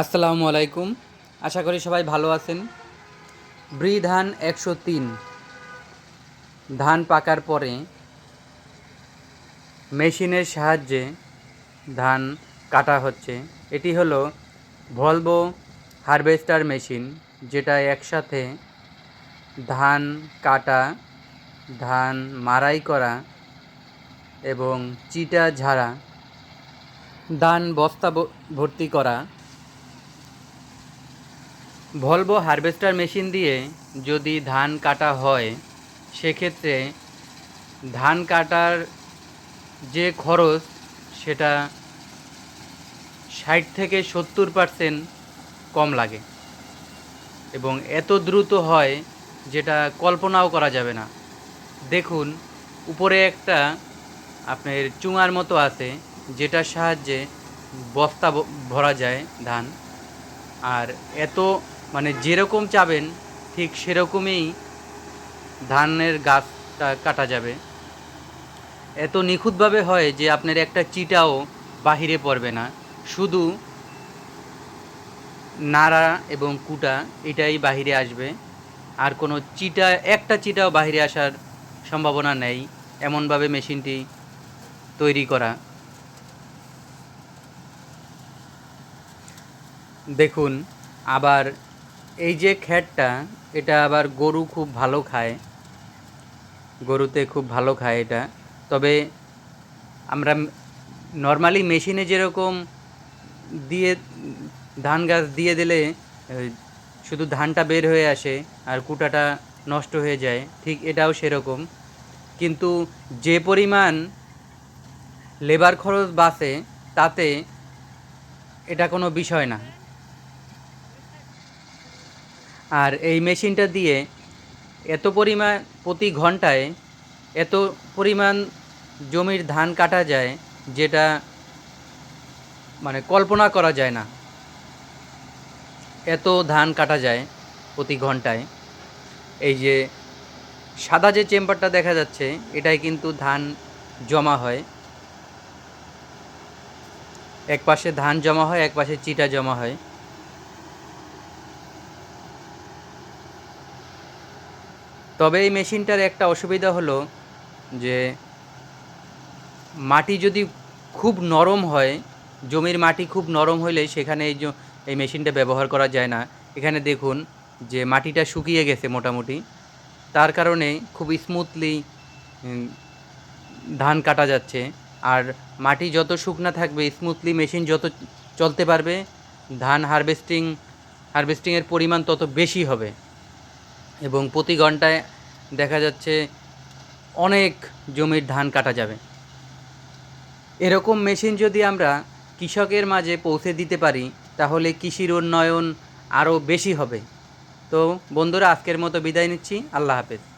আসসালামু আলাইকুম। আশা করি সবাই ভালো আছেন। ব্রি ধান একশো তিন। ধান পাকার পরে মেশিনের সাহায্যে ধান কাটা হচ্ছে। এটি হলো ভলভো হারভেস্টার মেশিন, যেটা একসাথে ধান কাটা, ধান মারাই করা এবং চিটা ঝাড়া, ধান বস্তা ভর্তি করা ভলভো হারভেস্টার মেশিন দিয়ে যদি ধান কাটা হয়, সেক্ষেত্রে ধান কাটার যে খরচ, সেটা ষাট থেকে সত্তর পার্সেন্ট কম লাগে। এবং এত দ্রুত হয়, যেটা কল্পনাও করা যাবে না। দেখুন, উপরে একটা আপনার চুঙার মতো আছে, যেটার সাহায্যে বস্তা ভরা যায় ধান। আর এত মানে যেরকম চাবেন, ঠিক সেরকমই ধানের গাছটা কাটা যাবে। এত নিখুঁতভাবে হয় যে আপনার একটা চিটাও বাহিরে পড়বে না। শুধু নাড়া এবং কুটা এটাই বাহিরে আসবে। আর কোনো চিটা, একটা চিটাও বাহিরে আসার সম্ভাবনা নেই। এমনভাবে মেশিনটি তৈরি করা। দেখুন, আবার এই যে খ্যাটটা এটা আবার গরু খুব ভালো খায়। গরুতে খুব ভালো খায় এটা। তবে আমরা নর্মালি মেশিনে যেরকম দিয়ে, ধান গাছ দিয়ে দিলে শুধু ধানটা বের হয়ে আসে আর কুটাটা নষ্ট হয়ে যায়, ঠিক এটাও সেরকম। কিন্তু যে পরিমাণ লেবার খরচ বাঁচে, তাতে এটা কোনো বিষয় না। আর এই মেশিনটা দিয়ে এত পরিমাণ প্রতি ঘন্টায় এত পরিমাণ জমির ধান কাটা যায় যেটা মানে কল্পনা করা যায় না। এত ধান কাটা যায় প্রতি ঘন্টায়। এই যে সাদা যে চেম্বারটা দেখা যাচ্ছে এটাই কিন্তু ধান জমা হয়। এক পাশে ধান জমা হয় এক পাশে চিটা জমা হয়। তবে এই মেশিনটার একটা অসুবিধা হলো যে মাটি যদি খুব নরম হয়, জমির মাটি খুব নরম হলে সেখানে এই এই মেশিনটা ব্যবহার করা যায় না। এখানে দেখুন যে মাটিটা শুকিয়ে গেছে মোটামুটি। তার কারণে খুব স্মুথলি ধান কাটা যাচ্ছে। আর মাটি যত শুকনা থাকবে স্মুথলি মেশিন যত চলতে পারবে, ধান হারভেস্টিং হারভেস্টিংয়ের পরিমাণ তত বেশি হবে। এবং প্রতি ঘন্টায় দেখা যাচ্ছে অনেক জমির ধান কাটা যাবে। এরকম মেশিন যদি আমরা কৃষকের মাঝে পৌঁছে দিতে পারি, তাহলে কৃষির উন্নয়ন আরও বেশি হবে। তো বন্ধুরা, আজকের মতো বিদায় নিচ্ছি। আল্লাহ হাফেজ।